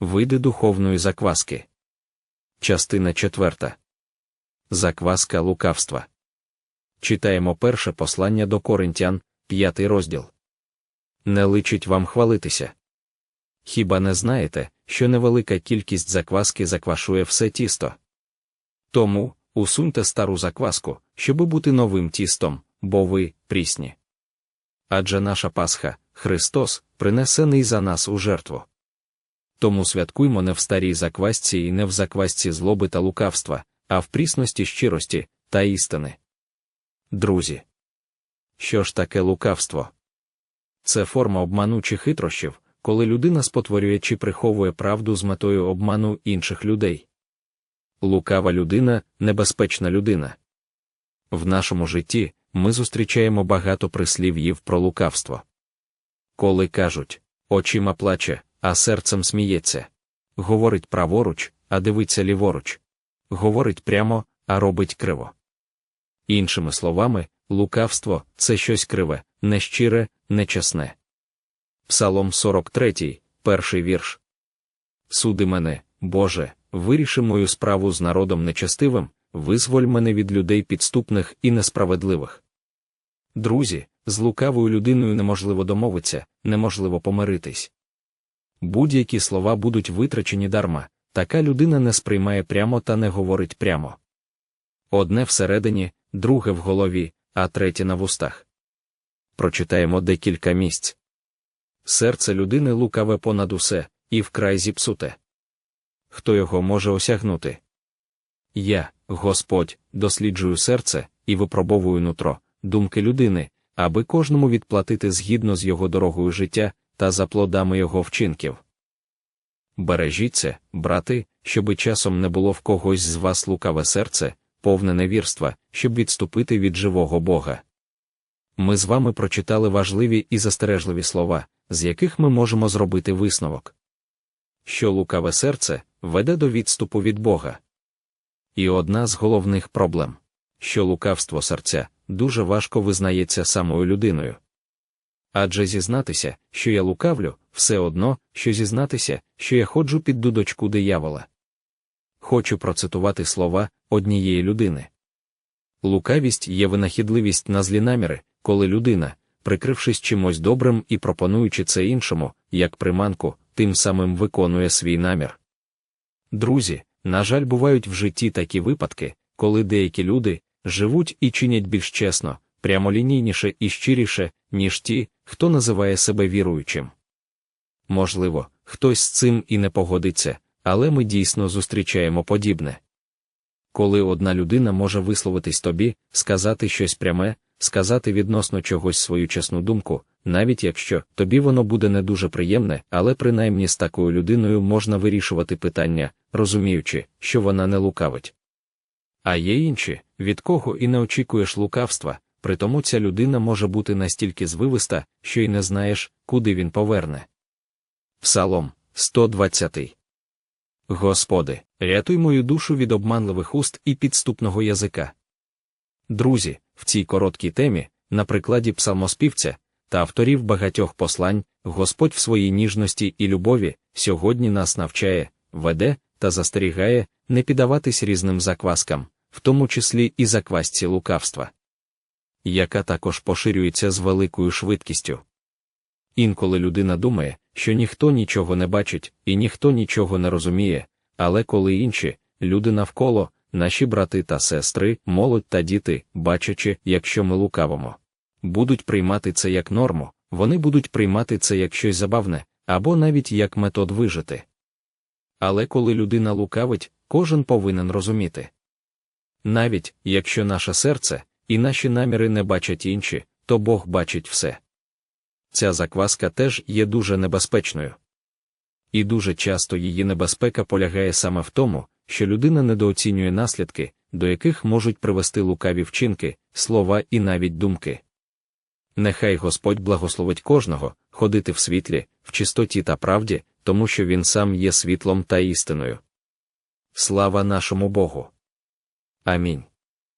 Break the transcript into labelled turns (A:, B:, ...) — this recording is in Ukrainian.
A: Види духовної закваски. Частина четверта. Закваска лукавства. Читаємо перше послання до Коринтян, п'ятий розділ. Не личить вам хвалитися. Хіба не знаєте, що невелика кількість закваски заквашує все тісто? Тому усуньте стару закваску, щоби бути новим тістом, бо ви прісні. Адже наша Пасха, Христос, принесений за нас у жертву. Тому святкуймо не в старій заквасці і не в заквасці злоби та лукавства, а в прісності щирості та істини. Друзі. Що ж таке лукавство? Це форма обману чи хитрощів, коли людина спотворює чи приховує правду з метою обману інших людей. Лукава людина небезпечна людина. В нашому житті ми зустрічаємо багато прислів'їв про лукавство. Коли кажуть, очима плаче, а серцем сміється. Говорить праворуч, а дивиться ліворуч. Говорить прямо, а робить криво. Іншими словами, лукавство це щось криве, нещире, нечесне. Псалом 43, перший вірш. Суди мене, Боже, виріши мою справу з народом нечестивим, визволь мене від людей підступних і несправедливих. Друзі, з лукавою людиною неможливо домовитися, неможливо помиритись. Будь-які слова будуть витрачені дарма, така людина не сприймає прямо та не говорить прямо. Одне всередині, друге в голові, а третє на вустах. Прочитаємо декілька місць. Серце людини лукаве понад усе, і вкрай зіпсуте. Хто його може осягнути? Я, Господь, досліджую серце і випробовую нутро, думки людини, аби кожному відплатити згідно з його дорогою життя та за плодами його вчинків. Бережіться, брати, щоби часом не було в когось з вас лукаве серце, повне невірства, щоб відступити від живого Бога. Ми з вами прочитали важливі і застережливі слова, з яких ми можемо зробити висновок. Що лукаве серце веде до відступу від Бога. І одна з головних проблем, що лукавство серця дуже важко визнається самою людиною. Адже зізнатися, що я лукавлю, все одно, що зізнатися, що я ходжу під дудочку диявола. Хочу процитувати слова однієї людини. Лукавість є винахідливість на злі наміри, коли людина, прикрившись чимось добрим і пропонуючи це іншому, як приманку, тим самим виконує свій намір. Друзі, на жаль, бувають в житті такі випадки, коли деякі люди живуть і чинять більш чесно, прямолінійніше і щиріше, ніж ті, хто називає себе віруючим. Можливо, хтось з цим і не погодиться, але ми дійсно зустрічаємо подібне. Коли одна людина може висловитись тобі, сказати щось пряме, сказати відносно чогось свою чесну думку, навіть якщо тобі воно буде не дуже приємне, але принаймні з такою людиною можна вирішувати питання, розуміючи, що вона не лукавить. А є інші, від кого і не очікуєш лукавства, притому ця людина може бути настільки звивиста, що й не знаєш, куди він поверне. Псалом 120 Господи, рятуй мою душу від обманливих уст і підступного язика. Друзі, в цій короткій темі, на прикладі псалмоспівця та авторів багатьох послань, Господь в своїй ніжності і любові сьогодні нас навчає, веде та застерігає не піддаватись різним закваскам, в тому числі і заквасці лукавства, яка також поширюється з великою швидкістю. Інколи людина думає, що ніхто нічого не бачить і ніхто нічого не розуміє, але коли інші, люди навколо, наші брати та сестри, молодь та діти, бачачи, якщо ми лукавимо, будуть приймати це як норму, вони будуть приймати це як щось забавне, або навіть як метод вижити. Але коли людина лукавить, кожен повинен розуміти. Навіть якщо наше серце і наші наміри не бачать інші, то Бог бачить все. Ця закваска теж є дуже небезпечною. І дуже часто її небезпека полягає саме в тому, що людина недооцінює наслідки, до яких можуть привести лукаві вчинки, слова і навіть думки. Нехай Господь благословить кожного, ходити в світлі, в чистоті та правді, тому що Він сам є світлом та істиною. Слава нашому Богу. Амінь.